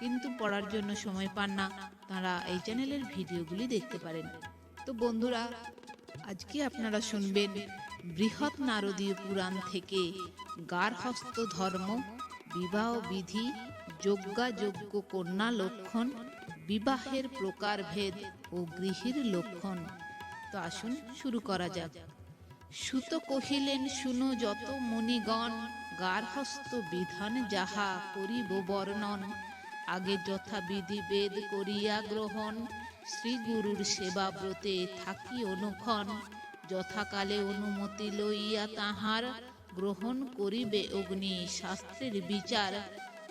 কিন্তু পড়ার জন্য সময় পান না। তারা এই চ্যানেলের ভিডিওগুলি দেখতে পারেন। তো বন্ধুরা, আজকে আপনারা শুনবেন বৃহৎ নারদীয় পুরাণ থেকে গার্হস্থ ধর্ম, বিবাহ বিধি যজ্ঞাযোগ্য কন্যা লক্ষণ, বিবাহের প্রকারভেদ ও গৃহীর লক্ষণ। তো আসুন শুরু করা যাক। সুত কহিলেন, শুনো যত মণিগণ গার্হস্থ বিধান যাহা করিব বর্ণন। আগে যথাবিধি বেদ করিয়া গ্রহণ শ্রী গুরুর সেবা ব্রতে থাকি অনুক্ষণ যথাকালে অনুমতি লইয়া তাহার গ্রহণ করিবে অগ্নি শাস্ত্রের বিচার।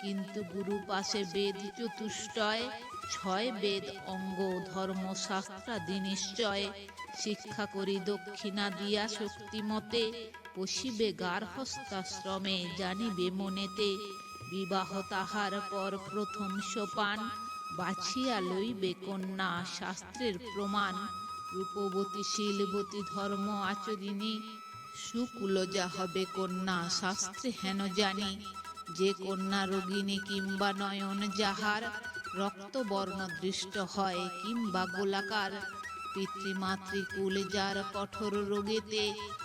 কিন্তু গুরু পাশে বেদ চতুষ্টয়, ছয় বেদ অঙ্গ ধর্ম ধর্মশাস্ত্রাদি নিশ্চয়। শিক্ষা করি দক্ষিণা দিয়া শক্তিমতে, পশিবে গার্হস্থাশ্রমে জানিবে মনেতে। বিবাহ তাহার পর প্রথম সোপান, বাছিয়া লইবে কন্যা শাস্ত্রের প্রমাণ। রূপবতী শীলবতী ধর্ম আচরিণী, সুকুলজা হবে কন্যা শাস্ত্রে হেন জানি। যে কন্যা রোগিনী কিংবা নয়ন যাহার, রক্তবর্ণ দৃষ্ট হয় কিংবা গোলাকার। পিতৃমাতৃকুল যার কঠোর রোগেতে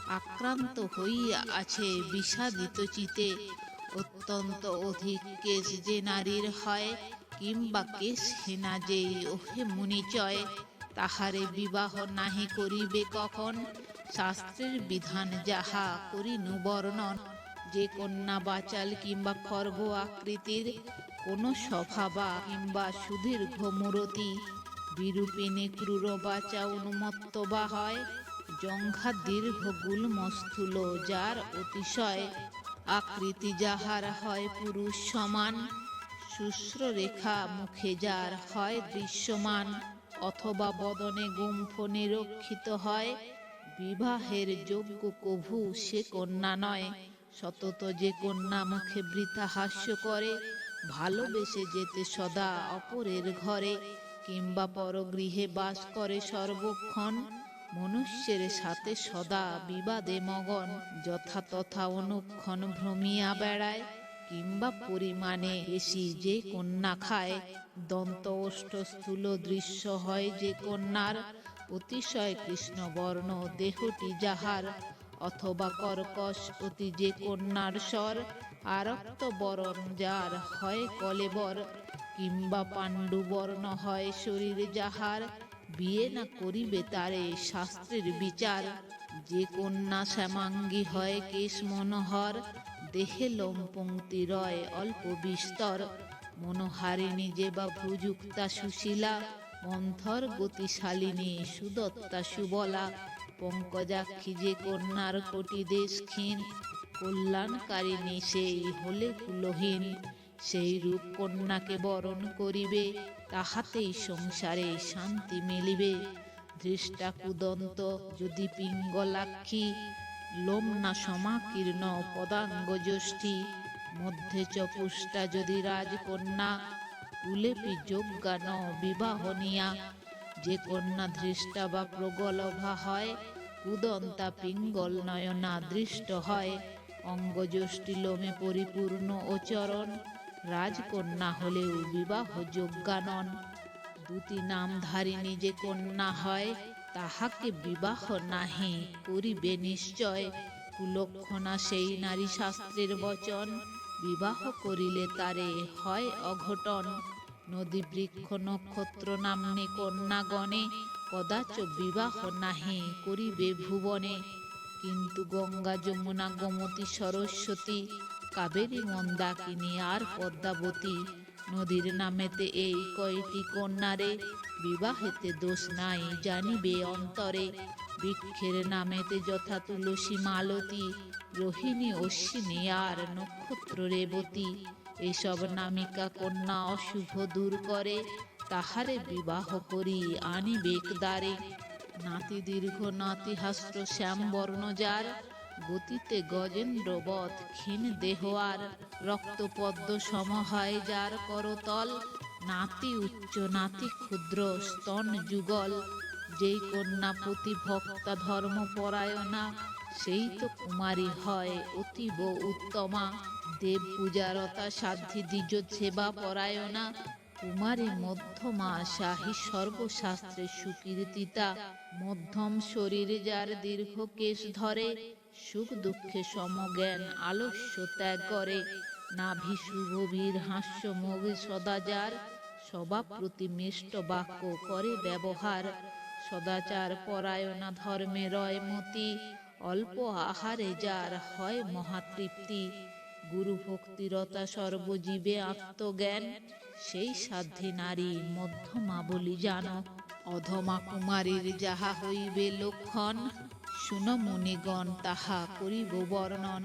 আক্রান্ত হইয়া আছে বিষাদিত চিতে অত্যন্ত অধিক কেশ যে নারীর হয় কিংবা কেশ হেনা যে ওহে মুনিচয়, তাহারে বিবাহ নাহি করিবে কখন? শাস্ত্রের বিধান যাহা করিনু বর্ণন যে কন্যা বাচাল কিংবা খর্গ আকৃতির কোনো স্বভাবা কিংবা সুদীর্ঘ মূরতি বিরূপিনী ক্রূর বাচা উন্মত্ত বা হয়, জঙ্ঘা দীর্ঘ গুলমস্থূল যার অতিশয় আকৃতি যাহার হয় পুরুষ সমান, শুশ্র রেখা মুখে যার হয় দৃশ্যমান, অথবা বদনে গুম্ফ নিরক্ষিত হয়, বিবাহের যোগ্য কভু সে কন্যা নয়। সতত যে কন্যা মুখে বৃথা হাস্য করে, ভালোবেসে যেতে সদা অপরের ঘরে, কিংবা পরগৃহে বাস করে সর্বক্ষণ। মনুষ্যের সাথে সদা বিবাদে মগন যথা তথা অনুক্ষণ ভ্রমিয়া বেড়ায়, কিংবা পরিমাণে বেশি যে কন্যা খায়। দন্ত স্থূল দৃশ্য হয় যে কন্যার, অতিশয় কৃষ্ণবর্ণ দেহটি যাহার। অথবা কর্কশ অতি যে কন্যার স্বর, আরক্ত বরণ যার হয় কলেবর, কিংবা পাণ্ডুবর্ণ হয় শরীর যাহার। বিয়ে না করিবে তারে শাস্ত্রের বিচার। যে কন্যা শ্যামাঙ্গী হয় কেশ মনোহর, দেহে লোম পঙ্ক্তি রয় অল্প বিস্তর। মনোহারিণী যে বা ভুযুক্তা সুশীলা, মন্থর গতিশালিনী সুদত্তা সুবলা। পঙ্কজাক্ষী যে কন্যার কোটি দেশ ক্ষীণ, কল্যাণকারিণী সেই হলে কুলহীন। সেই রূপ কন্যাকে বরণ করিবে, তাহাতেই সংসারে শান্তি মিলিবে। দৃষ্টা কুদন্ত যদি পিঙ্গলাক্ষী লোমনা সমাকীর্ণ পদাঙ্গ যষ্ঠী। মধ্যে চপুষ্টা যদি রাজকন্যা, কুলেপি যোগ্যান বিবাহনিয়া যে কন্যা দৃষ্টা বা প্রগলভা হয়, কুদন্তা পিঙ্গল নয়না দৃষ্ট হয়। অঙ্গযষ্টি লোমে পরিপূর্ণ ও চরণ রাজকন্যা হলেও বিবাহ যোগ্যানন দুটি নামধারিণী যে কন্যা হয়, তাহাকে বিবাহ নাহি করিবে নিশ্চয়। কুলক্ষণা সেই নারী শাস্ত্রের বচন, বিবাহ করিলে তারে হয় অঘটন। নদী বৃক্ষ নক্ষত্র নাম্নে কন্যাগণে কদাচ বিবাহ নাহি করিবে ভুবনে। কিন্তু গঙ্গা যমুনা গোমতী সরস্বতী কাবেরী মন্দাকিনী আর পদ্মাবতী। নদীর নামেতে এই কয়টি কন্যারে বিবাহেতে দোষ নাই জানিবে অন্তরে। বৃক্ষের নামেতে যথা তুলসী মালতী, রোহিণী, অশ্বিনী আর নক্ষত্র রেবতী। এসব নামিকা কন্যা অশুভ দূর করে, তাহারে বিবাহ করি আনিবেক দ্বারে। নাতি দীর্ঘ নাতি হাস্র শ্যাম বর্ণ যার গতিতে গজেন্দ্রবৎ ক্ষীণ দেহ আর রক্ত পদ্ম সম হয় যার করতল, নাতি উচ্চ, নাতি ক্ষুদ্র, স্তন যুগল। যেই কন্যা ধর্ম পরায়ণা, সেই তো কুমারী হয় অতীব উত্তমা। দেব পূজারতা সাধ্যি দ্বিজ সেবা পরায়ণা, কুমারী মধ্যমা শাহী সর্বশাস্ত্রে সুকীর্তিতা। মধ্যম শরীর যার দীর্ঘ কেশ ধরে সুখ দুঃখে সমজ্ঞান আলস্য ত্যাগ করে। নাভি সুগভীর হাস্য মুখ সদাচার স্বভাব প্রতি মিষ্ট বাক্য করে ব্যবহার। সদাচার পরায়ণা ধর্মে রয় মতি, অল্প আহারে যার হয় মহাতৃপ্তি। গুরু ভক্তিরতা সর্বজীবে আত্মজ্ঞান, সেই সাধ্যে নারী মধ্যমা বলি জানো অধমা কুমারীর যাহা হইবে লক্ষণ শুন মুনিগণ তাহা করিব বর্ণন।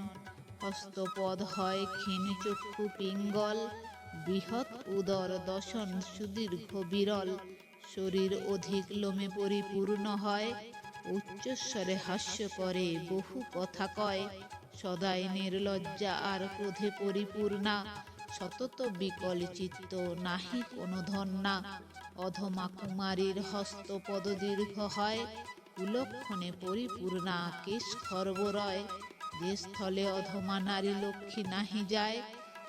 হস্তপদ হয় ক্ষীণ চক্ষু পিঙ্গল, বৃহৎ উদর দশন সুদীর্ঘ বিরল। শরীর অধিক লোমে পরিপূর্ণ হয়, উচ্চস্বরে হাস্য করে, বহু কথা কয়। সদাই নির্লজ্জা আর ক্রোধে পরিপূর্ণা, সতত বিকল চিত্ত নাহি কোনো ধন্যা। অধমা কুমারীর হস্তপদ দীর্ঘ হয় কুলক্ষণে পরিপূর্ণা কেশ খর্বরয় যে স্থলে অধমা নারী লক্ষ্মী নাহি যায়।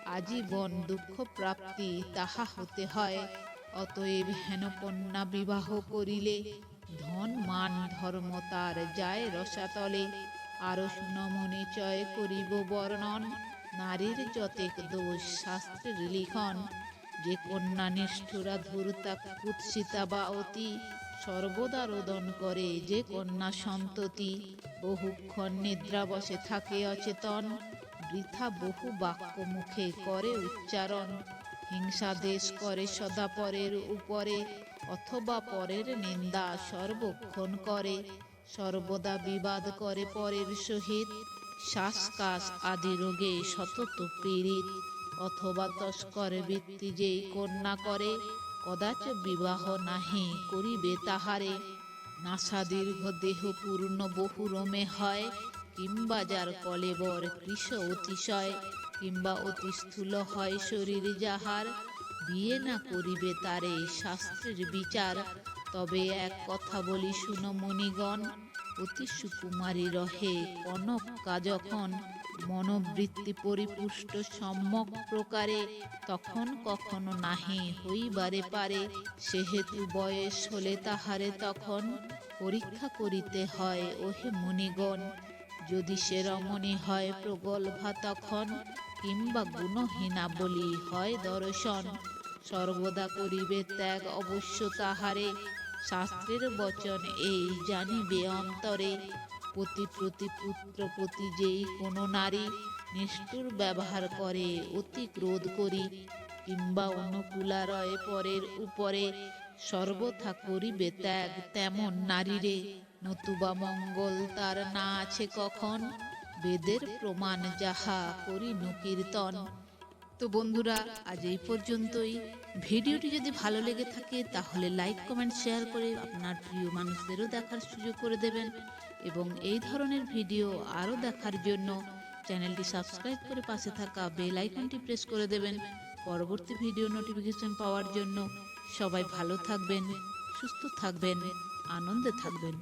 আজীবন দুঃখ প্রাপ্তি তাহা হতে হয়। অতএব হেন কন্যা বিবাহ করিলে ধন, মান, ধর্ম তার যায় রসাতলে। আরও সুনমনি চয় করিব বর্ণন, নারীর যতেক দোষ শাস্ত্রের লিখন। যে কন্যা নিষ্ঠুরা ধূর্তা কুৎসিতা বা অতি সর্বদা রোদন করে যে কন্যা সন্ততি। বহুক্ষণ নিদ্রা বসে থাকে অচেতন। বৃথা বহু বাক্য মুখে করে উচ্চারণ। হিংসা দেশ করে সদা পরের উপরে, অথবা পরের নিন্দা সর্বক্ষণ করে। সর্বদা বিবাদ করে পরের সহিত। শ্বাসকাশ আদি রোগে সতত পীড়িত। অথবা তস্কর বৃত্তি যেই কন্যা করে কদাচ বিবাহ নাহি করিবে তাহারে। নাসা দীর্ঘ দেহ পূর্ণ বহু রমে হয় কিংবা যার কলেবর কৃষ অতিশয় কিংবা অতি স্থূল হয় শরীর যাহার। বিয়ে না করিবে তারে শাস্ত্রের বিচার, তবে এক কথা বলি শুনো মণিগণ, অতি সুকুমারী রহে কনকা যখন মনোবৃত্তি পরিপুষ্ট সম্যক প্রকারে তখন কখনো নাহি হইবারে পারে। সেহেতু বয়স হলে তাহারে তখন পরীক্ষা করিতে হয়, ওহে মুনিগণ। যদি সে রমণী হয় প্রগল্ভা তখন কিংবা গুণহীনা বলি হয় দর্শন। সর্বদা করিবে ত্যাগ অবশ্য তাহারে। শাস্ত্রের বচন এই, জানিবে অন্তরে। পতি প্রতি পুত্র, প্রতি যেই কোনো নারী নিষ্ঠুর ব্যবহার করে, অতি ক্রোধ করি কিংবা অনুকূলারয় পরের উপরে সর্বথা করিবে ত্যাগ, তেমন নারীরে নতুবা মঙ্গল তার না আছে কখন? বেদের প্রমাণ যাহা করি নকীর্তন তো বন্ধুরা, আজ এই পর্যন্তই। ভিডিওটি যদি ভালো লেগে থাকে, তাহলে লাইক, কমেন্ট, শেয়ার করে আপনার প্রিয় মানুষদেরও দেখার সুযোগ করে দেবেন। এবং এই ধরনের ভিডিও আরও দেখার জন্য চ্যানেলটি সাবস্ক্রাইব করে পাশে থাকা বেল আইকনটি প্রেস করে দেবেন। পরবর্তী ভিডিও নোটিফিকেশন পাওয়ার জন্য সবাই ভালো থাকবেন, সুস্থ থাকবেন, আনন্দে থাকবেন।